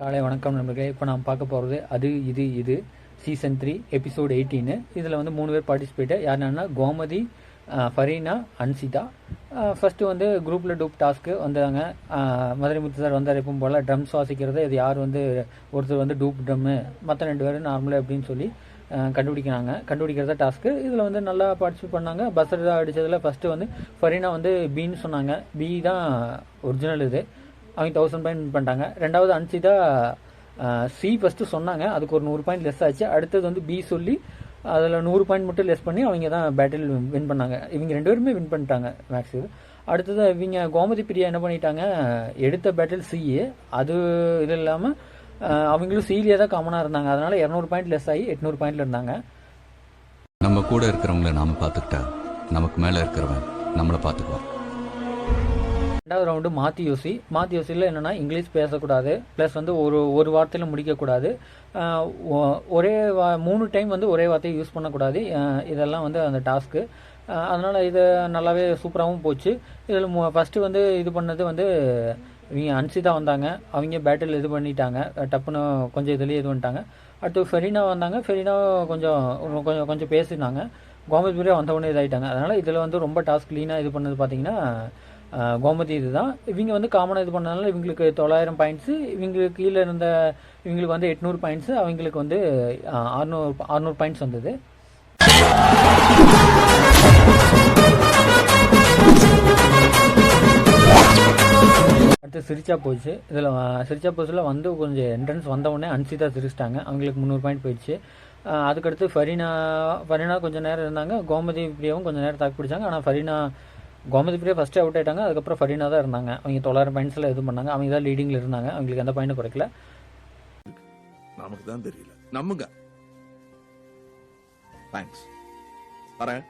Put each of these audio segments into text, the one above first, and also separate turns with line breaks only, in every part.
காலை வணக்கம் நண்பர்களே. இப்போ நான் பார்க்க போகிறது அது இது இது சீசன் த்ரீ எபிசோட் எயிட்டீனு இதில் வந்து மூணு பேர் பார்ட்டிசிபேட்டு யார் என்னன்னா கோமதி ஃபரீனா அன்சிதா. ஃபஸ்ட்டு வந்து குரூப்பில் டூப் டாஸ்க்கு வந்தாங்க. மதுரை முத்து சார் வந்தார் எப்பவும் போல். ட்ரம்ஸ் வாசிக்கிறது. இது யார் வந்து ஒருத்தர் வந்து டூப் ட்ரம்மு மற்ற ரெண்டு பேரும் நார்மலாக அப்படின்னு சொல்லி கண்டுபிடிக்கிறாங்க. கண்டுபிடிக்கிறத டாஸ்க்கு இதில் வந்து நல்லா பார்ட்டிசிபேட் பண்ணாங்க. பஸ்ஸர் அடித்ததில் ஃபஸ்ட்டு வந்து ஃபரீனா வந்து பின்னு சொன்னாங்க. பி தான் ஒரிஜினல் இது. அவங்க தௌசண்ட் பாயிண்ட் பண்ணிட்டாங்க. ரெண்டாவது அன்சிதா சி ஃபஸ்ட்டு சொன்னாங்க. அதுக்கு ஒரு நூறு பாயிண்ட் லெஸ் ஆச்சு. அடுத்தது வந்து பி சொல்லி அதில் நூறு பாயிண்ட் மட்டும் லெஸ் பண்ணி அவங்க தான் பேட்டில் வின் பண்ணாங்க. இவங்க ரெண்டு பேருமே வின் பண்ணிட்டாங்க மேக்ஸு அடுத்தது இவங்க கோமதி பிரியா என்ன பண்ணிட்டாங்க எடுத்த பேட்டில் சி அது இது இல்லாமல் அவங்களும் சியிலே தான் காமனாக இருந்தாங்க. அதனால் இரநூறு பாயிண்ட் லெஸ் ஆகி எட்நூறு பாயிண்டில் இருந்தாங்க.
நம்ம கூட இருக்கிறவங்கள நாம பார்த்துக்கிட்டா நமக்கு மேலே இருக்கிறவன் நம்மளை பார்த்துக்குவான்.
ரெண்டாவது ரவுண்டு மாற்றி யோசி மாற்றி யோசியில் என்னென்னா இங்கிலீஷ் பேசக்கூடாது. ப்ளஸ் வந்து ஒரு ஒரு வார்த்தையில் முடிக்கக்கூடாது. ஒ- ஒரே வா மூணு டைம் வந்து ஒரே வார்த்தையை யூஸ் பண்ணக்கூடாது. இதெல்லாம் வந்து அந்த டாஸ்க்கு அதனால் இது நல்லாவே சூப்பராகவும் போச்சு. இதில் ஃபஸ்ட்டு வந்து இது பண்ணது வந்து இவங்க அன்சிதா வந்தாங்க. அவங்க பேட்டில் இது பண்ணிட்டாங்க. டப்புன்னு கொஞ்சம் இதுலேயே இது பண்ணிட்டாங்க அடுத்து ஃபெரினா வந்தாங்க. ஃபெரினா கொஞ்சம் கொஞ்சம் கொஞ்சம் பேசினாங்க. கோமதி பிரியா வந்த இதாகிட்டாங்க அதனால் இதில் வந்து ரொம்ப டாஸ்க் க்ளீனாக இது பண்ணது பார்த்திங்கன்னா கோமதி இதுதான். இவங்க வந்து காமனாக இது பண்ணனால இவங்களுக்கு தொள்ளாயிரம் பாயிண்ட்ஸு இவங்களுக்கு கீழே இருந்த இவங்களுக்கு வந்து எட்நூறு பாயிண்ட்ஸு அவங்களுக்கு வந்து அறுநூறு அறுநூறு பாயிண்ட்ஸ் வந்தது. அடுத்து சிரிச்சா போச்சு. இதில் சிரிச்சா போச்சில் வந்து கொஞ்சம் என்ட்ரன்ஸ் வந்தவுடனே அன்சிதா சிரிச்சிட்டாங்க. அவங்களுக்கு முந்நூறு பாயிண்ட் போயிடுச்சு. அதுக்கடுத்து ஃபரீனா ஃபரீனா கொஞ்சம் நேரம் இருந்தாங்க. கோமதி பிரியாவும் கொஞ்சம் நேரம் தாக்கு பிடிச்சாங்க. ஆனால் ஃபரீனா கோமதி பிரியா ஃபஸ்ட்டு அவுட் ஆயிட்டாங்க அதுக்கப்புறம் ஃபரீனா தான் இருந்தாங்க. அவங்க தொள்ளாயிரம் பாயிண்ட்ஸில் இது பண்ணாங்க. அவங்க தான் லீடிங்கில் இருந்தாங்க. அவங்களுக்கு எந்த பாயிண்ட்டும் குறைக்கல.
நமக்கு தான் தெரியல. நம்புங்க. தேங்க்ஸ் வரேன்.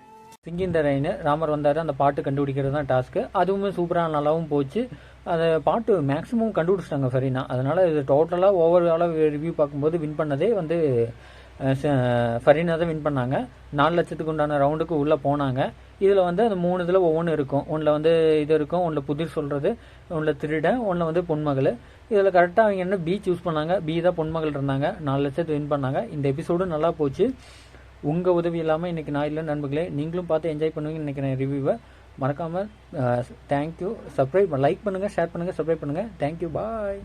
சிங்கிந்த ரெயின் ராமர் வந்தார். அந்த பாட்டு கண்டுபிடிக்கிறது தான் டாஸ்க்கு அதுவுமே சூப்பராக நல்லாவும் போச்சு. அந்த பாட்டு மேக்ஸிமம் கண்டுபிடிச்சிட்டாங்க ஃபரீனா அதனால் இது டோட்டலாக ஓவராலாக ரிவ்யூ பார்க்கும்போது வின் பண்ணதே வந்து ஃபரீனா தான் வின் பண்ணாங்க. நாலு லட்சத்துக்கு உண்டான ரவுண்டுக்கு உள்ளே போனாங்க. இதில் வந்து அந்த மூணு இதில் ஒவ்வொன்று இருக்கும். ஒன்றில் வந்து இது இருக்கும் ஒன்றில் புதிர் சொல்கிறது ஒன்றில் திருடன் ஒன்றில் வந்து பொன்மகள். இதில் கரெக்டாக அவங்க என்ன பி சூஸ் பண்ணாங்க? பி தான் பொன்மகள் இருந்தாங்க. நாலு லட்சத்து வின் பண்ணாங்க. இந்த எபிசோடும் நல்லா போச்சு. உங்கள் உதவி இல்லாமல் இன்றைக்கி நான் இல்லை நண்பர்களே நீங்களும் பார்த்து என்ஜாய் பண்ணுவீங்கன்னு நினைக்கிறேன் ரிவ்யூவை மறக்காமல் தேங்க்யூ சப்ஸ்கிரைப் லைக் பண்ணுங்கள் ஷேர் பண்ணுங்கள் சப்ஸ்கிரைப் பண்ணுங்கள் தேங்க்யூ பாய்